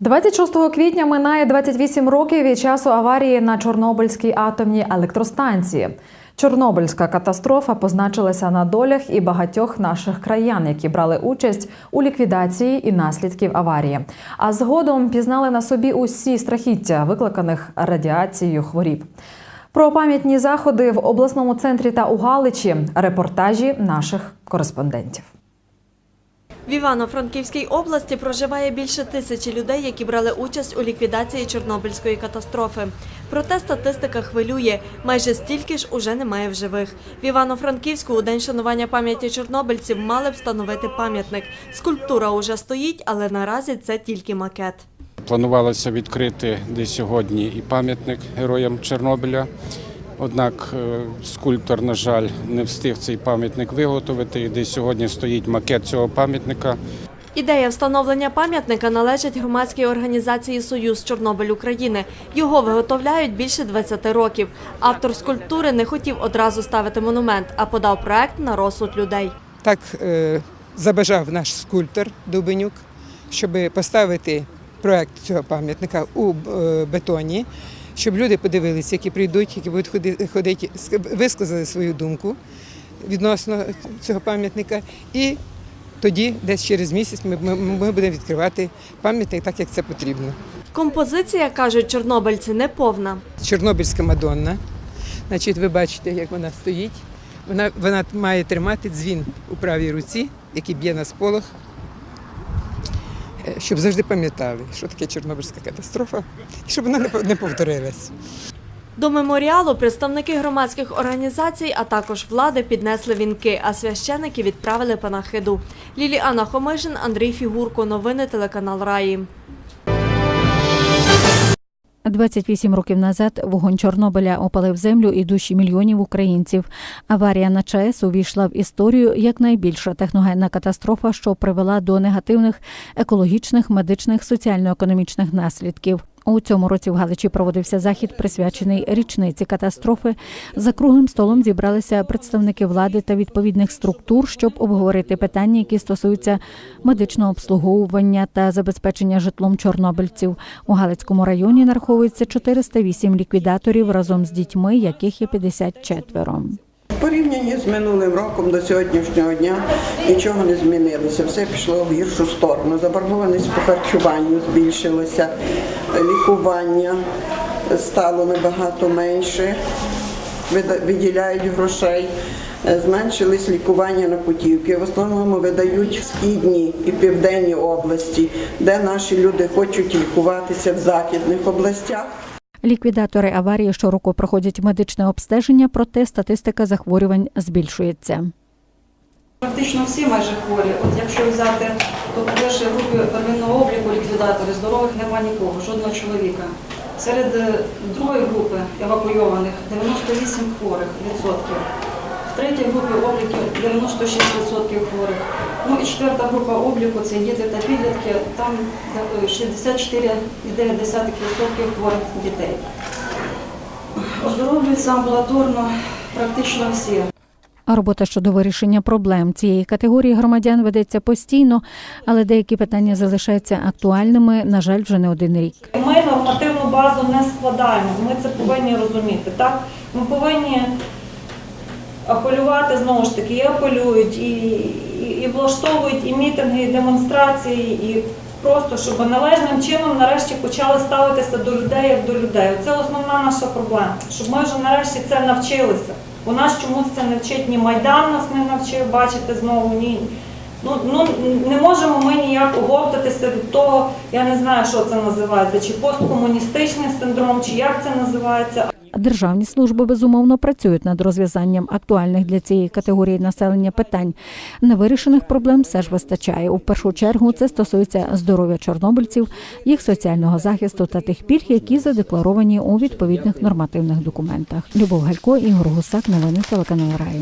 26 квітня минає 28 років від часу аварії на Чорнобильській атомній електростанції. Чорнобильська катастрофа позначилася на долях і багатьох наших краян, які брали участь у ліквідації і наслідків аварії. А згодом пізнали на собі усі страхіття, викликаних радіацією хворіб. Про пам'ятні заходи в обласному центрі та у Галичі репортажі наших кореспондентів. В Івано-Франківській області проживає більше тисячі людей, які брали участь у ліквідації Чорнобильської катастрофи. Проте статистика хвилює. Майже стільки ж уже немає в живих. В Івано-Франківську у день шанування пам'яті чорнобильців мали б встановити пам'ятник. Скульптура уже стоїть, але наразі це тільки макет. Планувалося відкрити десь сьогодні і пам'ятник героям Чорнобиля. Однак е, скульптор, на жаль, не встиг цей пам'ятник виготовити. І десь сьогодні стоїть макет цього пам'ятника. Ідея встановлення пам'ятника належить громадській організації Союз Чорнобиль України. Його виготовляють більше 20 років. Автор скульптури не хотів одразу ставити монумент, а подав проект на розсуд людей. Так е, забажав наш скульптор Дубенюк, щоб поставити проект цього пам'ятника у е, бетоні, щоб люди подивилися, які прийдуть, які будуть ходи- ходити, висказали свою думку відносно цього пам'ятника. І тоді, десь через місяць, ми, ми, ми будемо відкривати пам'ятник так, як це потрібно. Композиція, кажуть чорнобильці, неповна. Чорнобильська Мадонна. Значить, ви бачите, як вона стоїть. Вона, вона має тримати дзвін у правій руці, який б'є на сполох, щоб завжди пам'ятали, що таке Чорнобильська катастрофа, і щоб вона не повторилась. До меморіалу представники громадських організацій, а також влади піднесли вінки, а священики відправили панахиду. Ліліана Хомишин, Андрій Фігурко. Новини телеканал Раї. 28 років назад вогонь Чорнобиля опалив землю і душі мільйонів українців. Аварія на ЧАЕС увійшла в історію як найбільша техногенна катастрофа, що привела до негативних екологічних, медичних, соціально-економічних наслідків. У цьому році в Галичі проводився захід, присвячений річниці катастрофи. За круглим столом зібралися представники влади та відповідних структур, щоб обговорити питання, які стосуються медичного обслуговування та забезпечення житлом чорнобильців. У Галицькому районі нараховується 408 ліквідаторів разом з дітьми, яких є 54. Порівнянні з минулим роком до сьогоднішнього дня нічого не змінилося. Все пішло в гіршу сторону. Заборгованість по харчуванню збільшилася, лікування стало набагато менше, виділяють грошей. Е, Зменшились лікування на путівки. В основному видають в східній і південній області, де наші люди хочуть лікуватися в західних областях. Ліквідатори аварії щороку проходять медичне обстеження, проте статистика захворювань збільшується. Практично всі майже хворі. От якщо взяти, то по першій групі первинного обліку ліквідатори здорових немає нікого, жодного чоловіка. Серед е, другої групи евакуйованих 98 хворих відсотків. В третій групі обліку 96 відсотків хворих. Ну і четверта група обліку це діти та підлітки, там е, 64,9 відсотків хворих дітей. Оздоровлюються амбулаторно практично всі. А Робота щодо вирішення проблем цієї категорії громадян ведеться постійно, але деякі питання залишаються актуальними, на жаль, вже не один рік. Ми нормативну базу не складаємо. Ми це повинні розуміти. Так ми повинні апелювати знову ж таки, і апелюють, і, і, і влаштовують і мітинги, і демонстрації, і просто щоб належним чином нарешті почали ставитися до людей як до людей. Це основна наша проблема. Щоб ми вже нарешті це навчилися. У нас чомусь це не вчить ні Майдан нас не навчив бачити знову, ні. Ну, ну не можемо ми ніяк оговтатися від того, я не знаю, що це називається, чи посткомуністичний синдром, чи як це називається. Державні служби безумовно працюють над розв'язанням актуальних для цієї категорії населення питань. Невирішених проблем все ж вистачає. У першу чергу це стосується здоров'я чорнобильців, їх соціального захисту та тих пільг, які задекларовані у відповідних нормативних документах. Любов Галько, Ігор Гусак, новини телеканал Раї.